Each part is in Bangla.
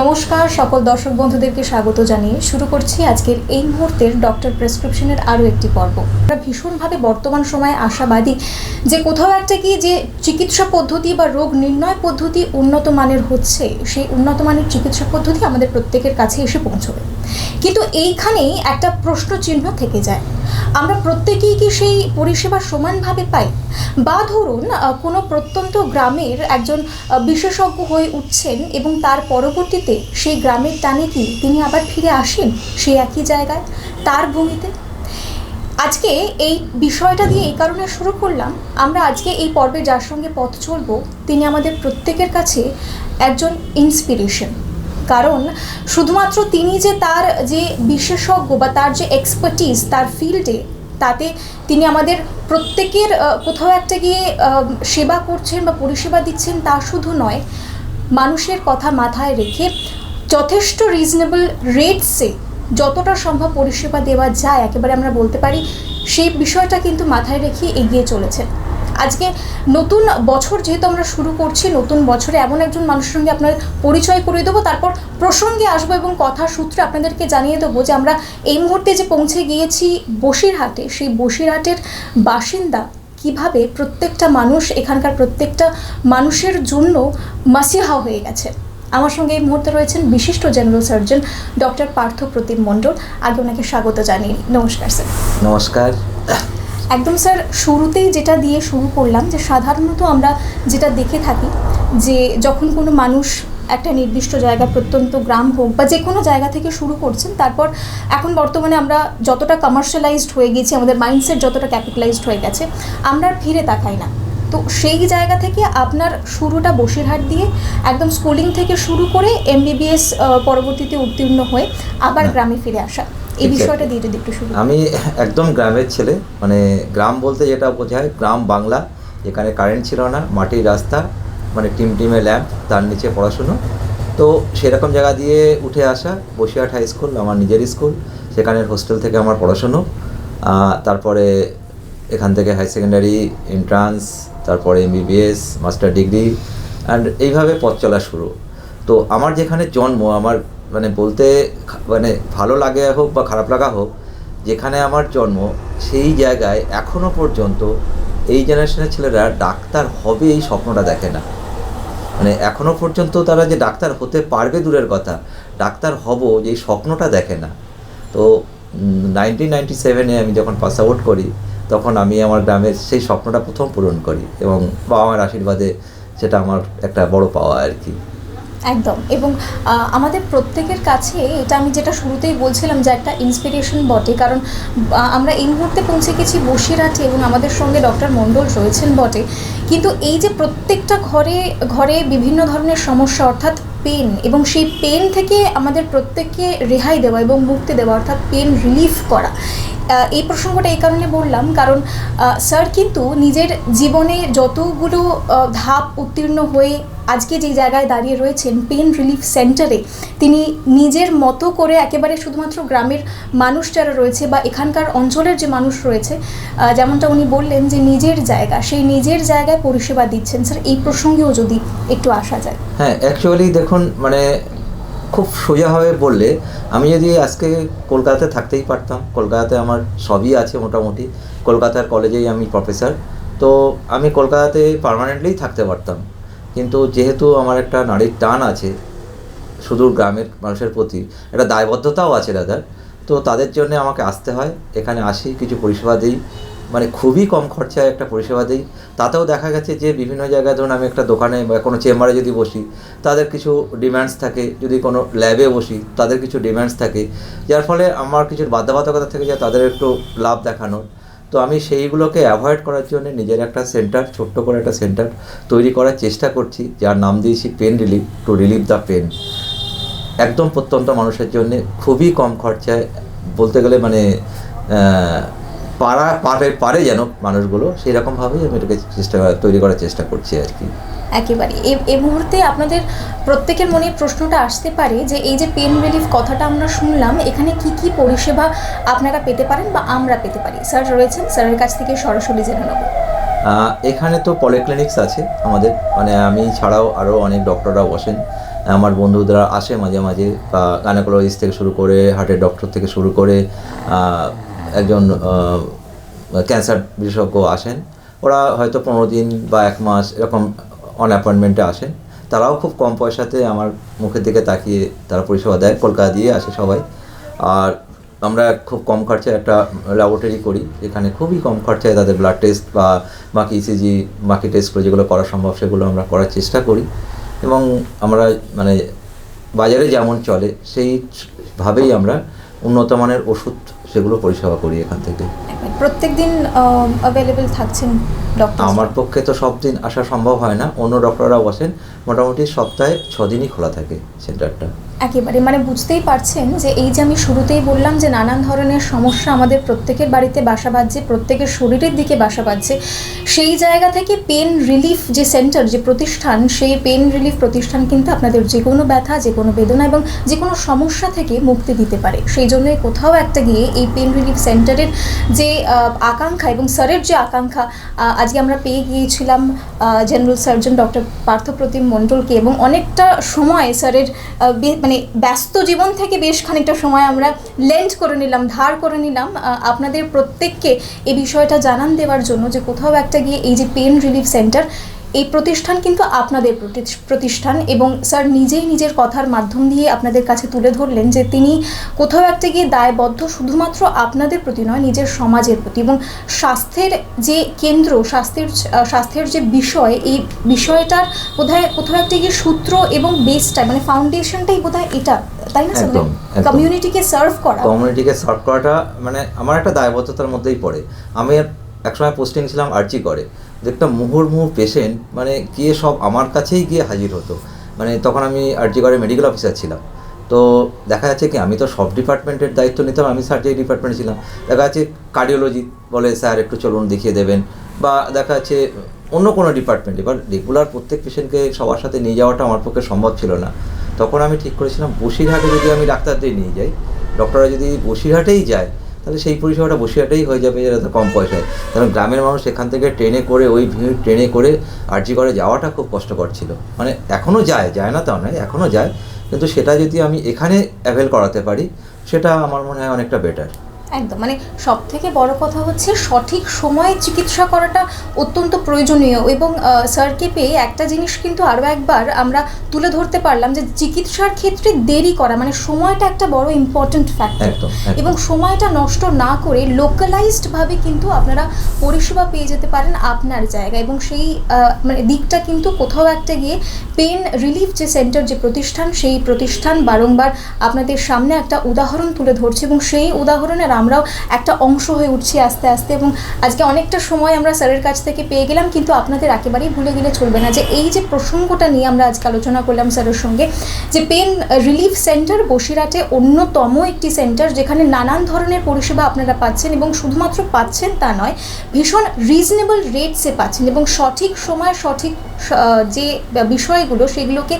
নমস্কার, সকল দর্শক বন্ধুদেরকে স্বাগত জানিয়ে শুরু করছি আজকের এই মুহূর্তের ডক্টর প্রেসক্রিপশনের আরও একটি পর্ব। আমরা ভীষণভাবে বর্তমান সময়ে আশাবাদী যে কোথাও একটা কি যে চিকিৎসা পদ্ধতি বা রোগ নির্ণয় পদ্ধতি উন্নত মানের হচ্ছে, সেই উন্নত মানের চিকিৎসা পদ্ধতি আমাদের প্রত্যেকের কাছে এসে পৌঁছবে। কিন্তু এইখানেই একটা প্রশ্ন চিহ্ন থেকে যায়। আমরা প্রত্যেকেই কি সেই পরিষেবা সমানভাবে পাই? বা ধরুন কোনো প্রত্যন্ত গ্রামের একজন বিশেষজ্ঞ হয়ে উঠছেন এবং তার পরবর্তীতে সেই গ্রামের টানে কি তিনি আবার ফিরে আসেন সেই একই জায়গায়, তার ভূমিতে আজকে এই বিষয়টা দিয়ে এই কারণে শুরু করলাম, আমরা আজকে এই পর্বে যার সঙ্গে পথ চলবো, তিনি আমাদের প্রত্যেকের কাছে একজন ইন্সপিরেশন কারণ শুধুমাত্র তিনি যে তার যে বিশেষজ্ঞ বা তার যে এক্সপার্টিস তার ফিল্ডে তাতে তিনি আমাদের প্রত্যেকের কোথাও একটা গিয়ে সেবা করছেন বা পরিষেবা দিচ্ছেন তা শুধু নয়, মানুষের কথা মাথায় রেখে যথেষ্ট রিজনেবল রেটসে যতটা সম্ভব পরিষেবা দেওয়া যায়, একেবারে আমরা বলতে পারি, সেই বিষয়টা কিন্তু মাথায় রেখে এগিয়ে চলেছে আজকে নতুন বছর যেহেতু আমরা শুরু করছি, নতুন বছরে এমন একজন মানুষের সঙ্গে আপনার পরিচয় করে দেবো। তারপর প্রসঙ্গে আসব এবং কথা সূত্রে আপনাদেরকে জানিয়ে দেবো যে আমরা এই মুহূর্তে যে পৌঁছে গিয়েছি বসিরহাটে, সেই বসিরহাটের বাসিন্দা কীভাবে প্রত্যেকটা মানুষ, এখানকার প্রত্যেকটা মানুষের জন্য মাসিহা হয়ে গেছে। আমার সঙ্গে এই মুহূর্তে রয়েছেন বিশিষ্ট general surgeon doctor Partha Pratim Mondal. আগে ওনাকে স্বাগত জানিয়ে নমস্কার, স্যার। নমস্কার। একদম স্যার শুরুতেই যেটা দিয়ে শুরু করলাম যে সাধারণত আমরা যেটা দেখে থাকি যে যখন কোনো মানুষ একটা নির্দিষ্ট জায়গা প্রত্যন্ত গ্রাম হোক বা যে কোনো জায়গা থেকে শুরু করছেন তারপর এখন বর্তমানে আমরা যতটা কমার্শিয়ালাইজড হয়ে গেছি আমাদের মাইন্ডসেট যতটা ক্যাপিটালাইজড হয়ে গেছে আমরা আর ফিরে তাকাই না তো সেই জায়গা থেকে আপনার শুরুটা বসিরহাট দিয়ে একদম স্কুলিং থেকে শুরু করে এমবিবিএস পরবর্তীতে উত্তীর্ণ হয়ে আবার হ্যাঁ। গ্রামে ফিরে আসা এই বিষয়টা দিয়ে যদি একটু শুরু আমি একদম গ্রামের ছেলে মানে গ্রাম বলতে যেটা বোঝায় গ্রাম বাংলা এখানে কারেন্ট ছিল না মাটির রাস্তা মানে টিম টিমে ল্যাম্প তার নিচে পড়াশুনো। তো সেরকম জায়গা দিয়ে উঠে আসা বসিরহাট হাই স্কুল আমার নিজের স্কুল সেখানের হোস্টেল থেকে আমার পড়াশুনো। তারপরে এখান থেকে হাই সেকেন্ডারি এন্ট্রান্স তারপরে এমবিবিএস মাস্টার ডিগ্রি অ্যান্ড এইভাবে পথ চলা শুরু। তো আমার যেখানে জন্ম আমার মানে বলতে মানে ভালো লাগে হোক বা খারাপ লাগা হোক, যেখানে আমার জন্ম, সেই জায়গায় এখনও পর্যন্ত এই জেনারেশনের ছেলেরা ডাক্তার হবে এই স্বপ্নটা দেখে না। মানে এখনও পর্যন্ত তারা যে ডাক্তার হতে পারবে দূরের কথা, ডাক্তার হব যে স্বপ্নটা দেখে না। তো নাইনটিন নাইনটি সেভেনে আমি যখন পাস আউট করি, তখন আমি আমার গ্রামের সেই স্বপ্নটা প্রথম পূরণ করি এবং বাবা মার আশীর্বাদে সেটা আমার একটা বড় পাওয়া আর কি। একদম। এবং আমাদের প্রত্যেকের কাছে এটা আমি যেটা শুরুতেই বলছিলাম যে একটা ইন্সপিরেশন বটে। কারণ আমরা এই মুহূর্তে পৌঁছে গেছি বসিরহাটে এবং আমাদের সঙ্গে ডক্টর মণ্ডল রয়েছেন বটে। কিন্তু এই যে প্রত্যেকটা ঘরে ঘরে বিভিন্ন ধরনের সমস্যা, অর্থাৎ পেন এবং সেই পেন থেকে আমাদের প্রত্যেককে রেহাই দেওয়া এবং মুক্তি দেওয়া, অর্থাৎ পেন রিলিফ করা। এই প্রসঙ্গটা এই কারণে বললাম, কারণ স্যার কিন্তু নিজের জীবনে যতগুলো ধাপ উত্তীর্ণ হয়ে আজকে যে জায়গায় দাঁড়িয়ে রয়েছেন পেন রিলিফ সেন্টারে, তিনি নিজের মতো করে একেবারে শুধুমাত্র গ্রামের মানুষ যারা রয়েছে বা এখানকার অঞ্চলের যে মানুষ রয়েছে যেমনটা উনি বললেন যে নিজের জায়গা, সেই নিজের জায়গায় পরিষেবা দিচ্ছেন। স্যার, এই প্রসঙ্গেও যদি একটু আসা যায়। হ্যাঁ অ্যাকচুয়ালি দেখুন মানে খুব সোজাভাবে বললে, আমি যদি আজকে কলকাতাতে থাকতেই পারতাম, কলকাতাতে আমার সবই আছে মোটামুটি, কলকাতার কলেজেই আমি প্রফেসর তো আমি কলকাতাতে পার্মানেন্টলিই থাকতে পারতাম। কিন্তু যেহেতু আমার একটা নারীর টান আছে, সুদূর গ্রামের মানুষের প্রতি, একটা দায়বদ্ধতাও আছে দাদার তো তাদের জন্য আমাকে আসতে হয়। এখানে আসি, কিছু পরিষেবা দিই মানে খুবই কম খরচায় একটা পরিষেবা দিই। তাতেও দেখা গেছে যে বিভিন্ন জায়গায় ধরুন আমি একটা দোকানে বা কোনো চেম্বারে যদি বসি, তাদের কিছু ডিম্যান্ডস থাকে। যদি কোনো ল্যাবে বসি, তাদের কিছু ডিম্যান্ডস থাকে। যার ফলে আমার কিছু বাধ্যবাধকতা থেকে যায়, তাদের একটু লাভ দেখানোর। তো আমি সেইগুলোকে অ্যাভয়েড করার জন্য নিজের একটা সেন্টার ছোট্ট করে একটা সেন্টার তৈরি করার চেষ্টা করছি, যার নাম দিয়েছি pain relief to relieve the pain একদম প্রত্যন্ত মানুষের জন্য খুবই কম খরচায়, বলতে গেলে মানে পাড়া পারা পারে পারে যেন মানুষগুলো সেই রকমভাবেই আমি এটাকে চেষ্টা, তৈরি করার চেষ্টা করছি আর কি। একেবারে এই মুহূর্তে আপনাদের প্রত্যেকের মনে প্রশ্নটা আসতে পারে যে এই যে পেন রিলিফ কথাটা আমরা শুনলাম, এখানে কি কি পরিষেবা আপনারা পেতে পারেন বা আমরা পেতে পারি? স্যার রয়েছেন? স্যারের কাছ থেকে সরাসরি জেনে নেব। এখানে তো পলিক্লিনিক্স আছে আমাদের মানে আমি ছাড়াও আরও অনেক ডক্টররা বসেন। আমার বন্ধুরা আসে মাঝে মাঝে বা গাইনোকোলজিস্ট থেকে শুরু করে হার্টের ডক্টর থেকে শুরু করে একজন ক্যান্সার বিশেষজ্ঞ আসেন। ওরা হয়তো পনেরো দিন বা এক মাস এরকম অন অ্যাপয়েন্টমেন্টে আসেন তারাও খুব কম পয়সাতে আমার মুখের দিকে তাকিয়ে তারা পরিষেবা দেয়। কলকাতা দিয়ে আসে সবাই। আর আমরা খুব কম খরচায় একটা ল্যাবরেটরি করি এখানে খুবই কম খরচায় তাদের ব্লাড টেস্ট বা বাকি ইসিজি বাকি টেস্টগুলো যেগুলো করা সম্ভব সেগুলো আমরা করার চেষ্টা করি। এবং আমরা মানে বাজারে যেমন চলে সেইভাবেই আমরা উন্নত মানের ওষুধ সেগুলো পরিষেবা করি এখান থেকে। প্রত্যেক দিন অ্যাভেলেবেল থাকছেন ডক্টর আমার পক্ষে তো সব দিন আসা সম্ভব হয় না। অন্য ডক্টররা বসেন মোটামুটি সপ্তাহে ছ দিনই খোলা থাকে সেন্টারটা। একেবারে মানে বুঝতেই পারছেন যে এই যে আমি শুরুতেই বললাম যে নানান ধরনের সমস্যা আমাদের প্রত্যেকের বাড়িতে বাসা বাঁধছে, প্রত্যেকের শরীরের দিকে বাসা বাঁধছে, সেই জায়গা থেকে পেন রিলিফ যে সেন্টার, যে প্রতিষ্ঠান, সেই পেন রিলিফ প্রতিষ্ঠান কিন্তু আপনাদের যে কোনো ব্যথা, যে কোনো বেদনা এবং যে কোনো সমস্যা থেকে মুক্তি দিতে পারে। সেই জন্যই কোথাও একটা গিয়ে এই পেন রিলিফ সেন্টারের যে আকাঙ্ক্ষা এবং স্যারের যে আকাঙ্ক্ষা আজকে আমরা পেয়ে গিয়েছিলাম জেনারেল সার্জন ডক্টর পার্থপ্রতিম মণ্ডলকে এবং অনেকটা সময় স্যারের বে- মানে ব্যস্ত জীবন থেকে বেশ খানিকটা সময় আমরা লেন্ড করে নিলাম, ধার করে নিলাম। আপনাদের প্রত্যেককে এই বিষয়টা জানান দেওয়ার জন্য যে কোথাও একটা গিয়ে এই যে পেন রিলিফ সেন্টার এই প্রতিষ্ঠান কিন্তু আপনাদের প্রতি- প্রতিষ্ঠান এবং স্যার নিজেই নিজের কথার মাধ্যম দিয়ে আপনাদের কাছে তুলে ধরলেন যে তিনি কোথাও একটা গিয়ে দায়বদ্ধ শুধুমাত্র আপনাদের প্রতি নয় নিজের সমাজের প্রতি এবং স্বাস্থ্যের যে কেন্দ্র স্বাস্থ্যের স্বাস্থ্যের যে বিষয় এই বিষয়টার বোধহয় কোথাও একটা গিয়ে সূত্র এবং বেসটা মানে ফাউন্ডেশনটাই বোধহয় এটা তাই না। কমিউনিটিকে সার্ভ করা। কমিউনিটিকে সার্ভ করাটা মানে আমার একটা দায়বদ্ধতার মধ্যেই পড়ে। আমি একসময় পোস্টিং ছিলাম আর্জি করে একটা মুহুর্মুহু পেশেন্ট মানে গিয়ে সব আমার কাছেই গিয়ে হাজির হতো। মানে তখন আমি আর্জি করে মেডিকেল অফিসার ছিলাম। তো দেখা যাচ্ছে কি, আমি তো সব ডিপার্টমেন্টের দায়িত্ব নিতাম, আমি সার্জারি ডিপার্টমেন্টে ছিলাম। দেখা যাচ্ছে কার্ডিওলজি বলে, স্যার, একটু চলুন, দেখিয়ে দেবেন। বা দেখা যাচ্ছে অন্য কোনো ডিপার্টমেন্ট এবার রেগুলার প্রত্যেক পেশেন্টকে সবার সাথে নিয়ে যাওয়াটা আমার পক্ষে সম্ভব ছিল না। তখন আমি ঠিক করেছিলাম, বসিরহাটে যদি আমি ডাক্তারদের নিয়ে যাই ডক্টররা যদি বসিরহাটেই যায় তাহলে সেই পরিষেবাটা বসিরহাটেই হয়ে যাবে যেটা কম পয়সায়। কারণ গ্রামের মানুষ এখান থেকে ট্রেনে করে, ওই ভিড় ট্রেনে করে আরজি করে যাওয়াটা খুব কষ্টকর ছিল। মানে এখনও যায় যায় না তা নয় এখনও যায়। কিন্তু সেটা যদি আমি এখানে অ্যাভেল করাতে পারি, সেটা আমার মনে হয় অনেকটা বেটার একদম মানে সব থেকে বড় কথা হচ্ছে সঠিক সময়ে চিকিৎসা করাটা অত্যন্ত প্রয়োজনীয় এবং স্যারকে পেয়ে একটা জিনিস কিন্তু আরও একবার আমরা তুলে ধরতে পারলাম যে চিকিৎসার ক্ষেত্রে দেরি করা মানে সময়টা একটা বড় ইম্পর্ট্যান্ট ফ্যাক্টর। এবং সময়টা নষ্ট না করে লোকালাইজডভাবে কিন্তু আপনারা পরিষেবা পেয়ে যেতে পারেন আপনার জায়গায় এবং সেই মানে দিকটা কিন্তু কোথাও একটা গিয়ে পেন রিলিফ যে সেন্টার যে প্রতিষ্ঠান সেই প্রতিষ্ঠান বারংবার আপনাদের সামনে একটা উদাহরণ তুলে ধরছে এবং সেই উদাহরণের আমরাও একটা অংশ হয়ে উঠছি আস্তে আস্তে এবং আজকে অনেকটা সময় আমরা স্যারের কাছ থেকে পেয়ে গেলাম, কিন্তু আপনাদের একেবারেই ভুলে গেলে চলবে না। যে এই যে প্রসঙ্গটা নিয়ে আমরা আজকে আলোচনা করলাম স্যারের সঙ্গে, যে পেন রিলিফ সেন্টার বসিরহাটে অন্যতম একটি সেন্টার যেখানে নানান ধরনের পরিষেবা আপনারা পাচ্ছেন এবং শুধুমাত্র পাচ্ছেন তা নয়, ভীষণ রিজনেবল রেটসে পাচ্ছেন এবং সঠিক সময় সঠিক যে বিষয়গুলো সেগুলোকে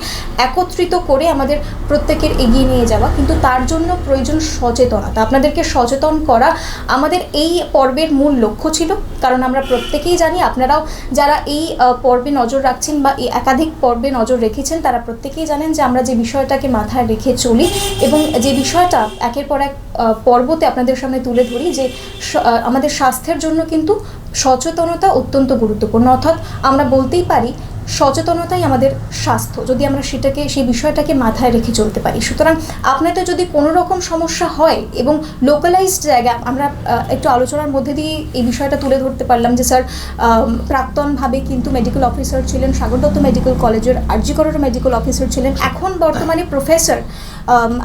একত্রিত করে আমাদের প্রত্যেকের এগিয়ে নিয়ে যাওয়া। কিন্তু তার জন্য প্রয়োজন সচেতনতা। আপনাদেরকে সচেতন করা আমাদের এই পর্বের মূল লক্ষ্য ছিল। কারণ আমরা প্রত্যেকেই জানি, আপনারাও যারা এই পর্বে নজর রাখছেন বা এই একাধিক পর্বে নজর রেখেছেন, তারা প্রত্যেকেই জানেন যে আমরা যে বিষয়টাকে মাথায় রেখে চলি এবং যে বিষয়টা একের পর এক পর্বতে আপনাদের সামনে তুলে ধরি যে আমাদের স্বাস্থ্যের জন্য কিন্তু সচেতনতা অত্যন্ত গুরুত্বপূর্ণ। অর্থাৎ আমরা বলতেই পারি সচেতনতাই আমাদের স্বাস্থ্য, যদি আমরা সেটাকে, সেই বিষয়টাকে মাথায় রেখে চলতে পারি। সুতরাং আপনাদের যদি কোনো রকম সমস্যা হয় এবং লোকালাইজড জায়গা, আমরা একটু আলোচনার মধ্যে দিয়ে এই বিষয়টা তুলে ধরতে পারলাম যে, স্যার প্রাক্তনভাবে কিন্তু মেডিকেল অফিসার ছিলেন সাগর দত্ত মেডিকেল কলেজের আরজিকরের মেডিকেল অফিসার ছিলেন। এখন বর্তমানে প্রফেসর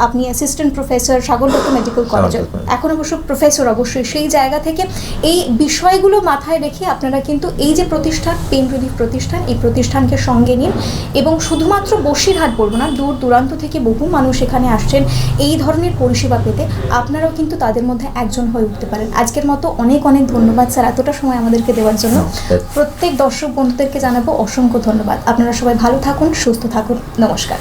আপনি assistant professor Sagar Dutta medical Dutta. এখন অবশ্য প্রফেসর অবশ্যই সেই জায়গা থেকে। এই বিষয়গুলো মাথায় রেখে আপনারা কিন্তু এই যে প্রতিষ্ঠান পেন রিলিফ প্রতিষ্ঠান এই প্রতিষ্ঠানকে সঙ্গে নিন এবং শুধুমাত্র বসিরহাট বলব না দূর দূরান্ত থেকে বহু মানুষ এখানে আসছেন এই ধরনের পরিষেবা পেতে। আপনারাও কিন্তু তাদের মধ্যে একজন হয়ে উঠতে পারেন। আজকের মতো অনেক অনেক ধন্যবাদ স্যার এতটা সময় আমাদেরকে দেওয়ার জন্য। প্রত্যেক দর্শক বন্ধুদেরকে জানাব অসংখ্য ধন্যবাদ। আপনারা সবাই ভালো থাকুন সুস্থ থাকুন। নমস্কার।